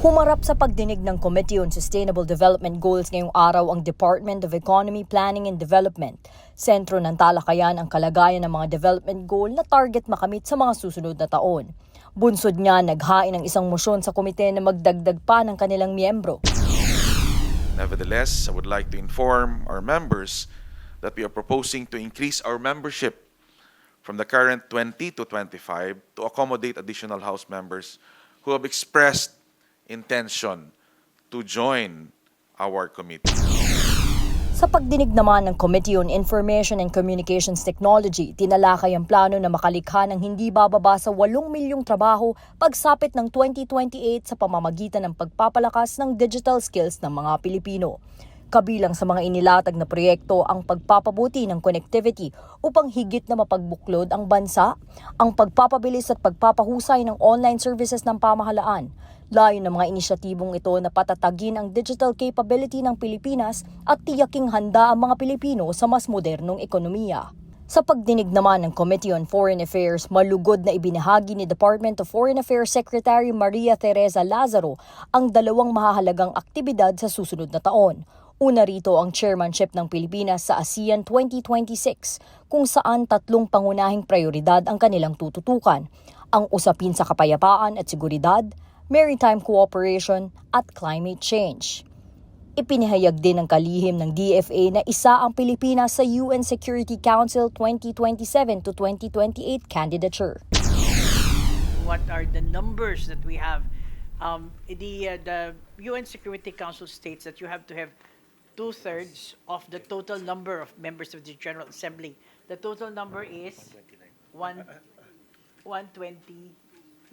Humarap sa pagdinig ng Committee on Sustainable Development Goals ngayong araw ang Department of Economy, Planning and Development. Sentro ng talakayan ang kalagayan ng mga development goal na target makamit sa mga susunod na taon. Bunsod niya, naghain ng isang motion sa komite na magdagdag pa ng kanilang miyembro. Nevertheless, I would like to inform our members that we are proposing to increase our membership from the current 20 to 25 to accommodate additional House members who have expressed intention to join our committee. Sa pagdinig naman ng Committee on Information and Communications Technology, tinalakay ang plano na makalikha ng hindi bababa sa 8 milyong trabaho pagsapit ng 2028 sa pamamagitan ng pagpapalakas ng digital skills ng mga Pilipino. Kabilang sa mga inilatag na proyekto ang pagpapabuti ng connectivity upang higit na mapagbuklod ang bansa, ang pagpapabilis at pagpapahusay ng online services ng pamahalaan, Layo ng mga inisyatibong ito na patatagin ang digital capability ng Pilipinas at tiyaking handa ang mga Pilipino sa mas modernong ekonomiya. Sa pagdinig naman ng Committee on Foreign Affairs, malugod na ibinahagi ni Department of Foreign Affairs Secretary Maria Teresa Lazaro ang dalawang mahahalagang aktibidad sa susunod na taon. Una rito ang chairmanship ng Pilipinas sa ASEAN 2026 kung saan tatlong pangunahing prioridad ang kanilang tututukan. Ang usapin sa kapayapaan at seguridad, maritime cooperation at climate change. Ipinahayag din ng kalihim ng DFA na isa ang Pilipinas sa UN Security Council 2027 to 2028 candidature. what are the numbers that we have. Um, the, uh, the UN Security Council states that you have to have two thirds of the total number of members of the General Assembly. The total number is one, 120,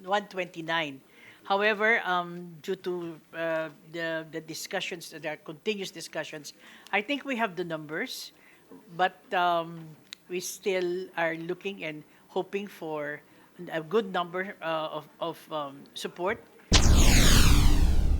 129. However, um, due to uh, the, the discussions, there are continuous discussions, I think we have the numbers, but um, we still are looking and hoping for a good number uh, of, of um, support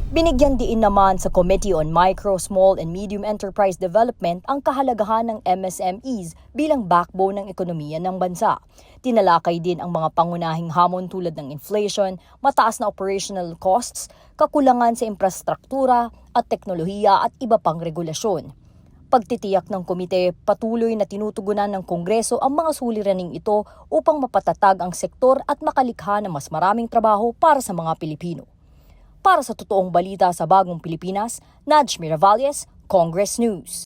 Binigyan diin naman sa Committee on Micro, Small and Medium Enterprise Development ang kahalagahan ng MSMEs bilang backbone ng ekonomiya ng bansa. Tinalakay din ang mga pangunahing hamon tulad ng inflation, mataas na operational costs, kakulangan sa infrastruktura at teknolohiya at iba pang regulasyon. Pagtitiyak ng komite, patuloy na tinutugunan ng Kongreso ang mga suliraning ito upang mapatatag ang sektor at makalikha ng mas maraming trabaho para sa mga Pilipino. Para sa totoong balita sa Bagong Pilipinas, Nadj Miravalles, Congress News.